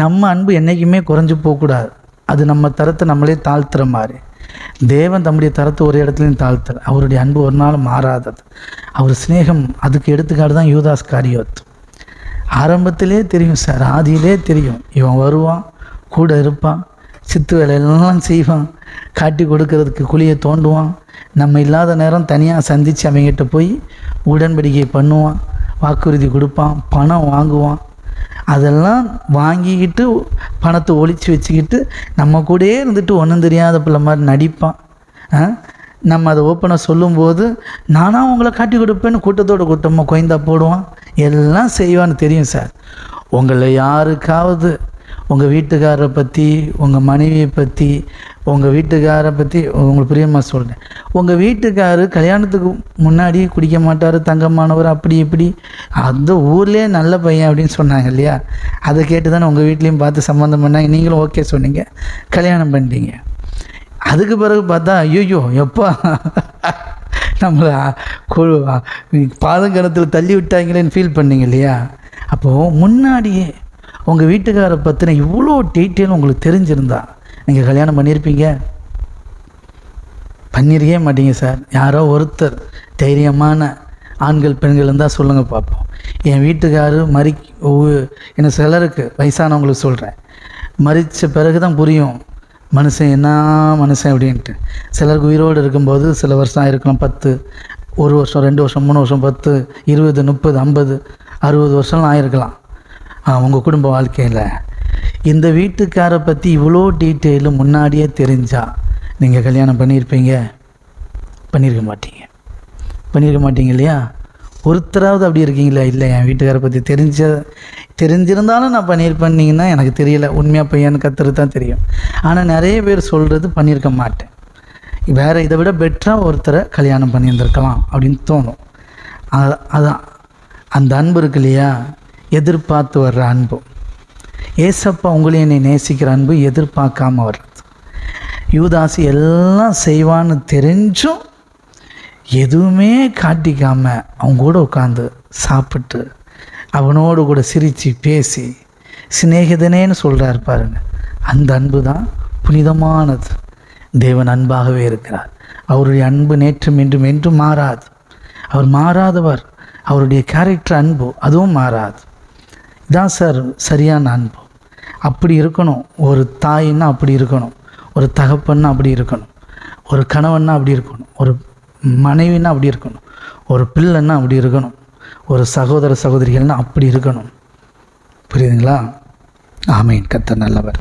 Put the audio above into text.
நம்ம அன்பு என்றைக்குமே குறைஞ்சு போகக்கூடாது. அது நம்ம தரத்தை நம்மளே தாழ்த்துற மாதிரி. தேவன் தம்முடைய தரத்தை ஒரு இடத்துலையும் தாழ்த்தல அவருடைய அன்பு ஒரு நாள் மாறாதது. அவர் சிநேகம் அதுக்கு எடுத்துக்காடு தான் யூதாஸ் காரியோத் ஆரம்பத்திலே தெரியும் சார் ஆதியிலே தெரியும். இவன் வருவான் கூட இருப்பான் சித்து வேலையெல்லாம் செய்வான் காட்டி கொடுக்கறதுக்கு குழியை தோண்டுவான் நம்ம இல்லாத நேரம் தனியாக சந்தித்து அவங்ககிட்ட போய் உடன்படிக்கை பண்ணுவான் வாக்குறுதி கொடுப்பான் பணம் வாங்குவான் அதெல்லாம் வாங்கிக்கிட்டு பணத்தை ஒழிச்சு வச்சுக்கிட்டு நம்ம கூடயே இருந்துட்டு ஒன்றும் தெரியாத பிள்ளை மாதிரி நடிப்பான். நம்ம அதை ஓப்பனாக சொல்லும்போது நானாக உங்களை காட்டி கொடுப்பேன்னு கூட்டத்தோட கூட்டமாக கொய்ந்தா போடுவான். எல்லாம் செய்வான்னு தெரியும் சார். உங்களை யாருக்காவது உங்கள் வீட்டுக்காரரை பற்றி உங்கள் மனைவியை பற்றி உங்கள் வீட்டுக்காரை பற்றி உங்களுக்கு பிரியமாக சொல்கிறேன் உங்கள் வீட்டுக்கார் கல்யாணத்துக்கு முன்னாடி குடிக்க மாட்டார் தங்கமானவர் அப்படி இப்படி. அந்த ஊர்லேயே நல்ல பையன் அப்படின்னு சொன்னாங்க இல்லையா? அதை கேட்டு தானே உங்கள் வீட்லேயும் பார்த்து சம்மந்தம் பண்ணாங்க. நீங்களும் ஓகே சொன்னீங்க. கல்யாணம் பண்ணிட்டீங்க. அதுக்கு பிறகு பார்த்தா ஐயோ எப்பா? நம்மளை கொ- பாதங்கணத்தில் தள்ளி விட்டாங்களேன்னு ஃபீல் பண்ணீங்க இல்லையா? அப்போது முன்னாடியே உங்கள் வீட்டுக்காரை பற்றின இவ்வளோ டீட்டெயில் உங்களுக்கு தெரிஞ்சிருந்தா நீங்கள் கல்யாணம் பண்ணியிருப்பீங்க பண்ணியிருக்கவே மாட்டீங்க சார். யாரோ ஒருத்தர் தைரியமான ஆண்கள் பெண்கள் இருந்தால் சொல்லுங்கள் பார்ப்போம் என் வீட்டுக்காரு மறி என்ன சிலருக்கு வயசானவங்களுக்கு சொல்கிறேன் மறித்த பிறகு தான் புரியும். மனுஷன் என்ன மனுஷன் அப்படின்ட்டு. சிலருக்கு உயிரோடு இருக்கும்போது சில வருஷம் இருக்கலாம் பத்து ஒரு வருஷம் ரெண்டு வருஷம் மூணு வருஷம் பத்து இருபது முப்பது ஐம்பது அறுபது வருஷம்லாம் ஆயிருக்கலாம். உங்கள் குடும்ப வாழ்க்கையில் இந்த வீட்டுக்காரை பற்றி இவ்வளோ டீட்டெயிலு முன்னாடியே தெரிஞ்சா நீங்கள் கல்யாணம் பண்ணியிருப்பீங்க? பண்ணியிருக்க மாட்டீங்க. பண்ணியிருக்க மாட்டீங்க இல்லையா? ஒருத்தராவது அப்படி இருக்கீங்களா? இல்லை என் வீட்டுக்காரை பற்றி தெரிஞ்ச தெரிஞ்சிருந்தாலும் நான் பண்ணியிருப்பேன்னீங்கன்னா எனக்கு தெரியல. உண்மையாக பையன்னு கத்துறது தான் தெரியும். ஆனால் நிறைய பேர் சொல்கிறது பண்ணியிருக்க மாட்டேன். வேறு இதை விட பெட்டராக ஒருத்தரை கல்யாணம் பண்ணியிருந்திருக்கலாம் அப்படின்னு தோணும். அதான். அந்த அன்பு இருக்கு இல்லையா? எதிர்பார்த்து வர்ற அன்பு. ஏசப்பா உங்களையும் என்னை நேசிக்கிற அன்பு எதிர்பார்க்காம வர்றது யூதாசி எல்லாம் செய்வான்னு தெரிஞ்சும் எதுவுமே காட்டிக்காம அவங்க கூட உட்காந்து சாப்பிட்டு அவனோடு கூட சிரித்து பேசி சிநேகிதனேன்னு சொல்கிறார் பாருங்க. அந்த அன்பு தான் புனிதமானது. தேவன் அன்பாகவே இருக்கிறார். அவருடைய அன்பு நேற்று மீண்டும் என்றும் மாறாது. அவர் மாறாதவர். அவருடைய கேரக்டர் அன்பு அதுவும் மாறாது. இதான் சார் சரியான அன்பு. அப்படி இருக்கணும். ஒரு தாயின்னா அப்படி இருக்கணும். ஒரு தகப்பன்னா அப்படி இருக்கணும். ஒரு கணவன்னா அப்படி இருக்கணும். ஒரு மனைவின்னா அப்படி இருக்கணும். ஒரு பிள்ளைன்னா அப்படி இருக்கணும். ஒரு சகோதர சகோதரிகள்னா அப்படி இருக்கணும். புரியுதுங்களா? ஆமையின் கத்த நல்லவர்.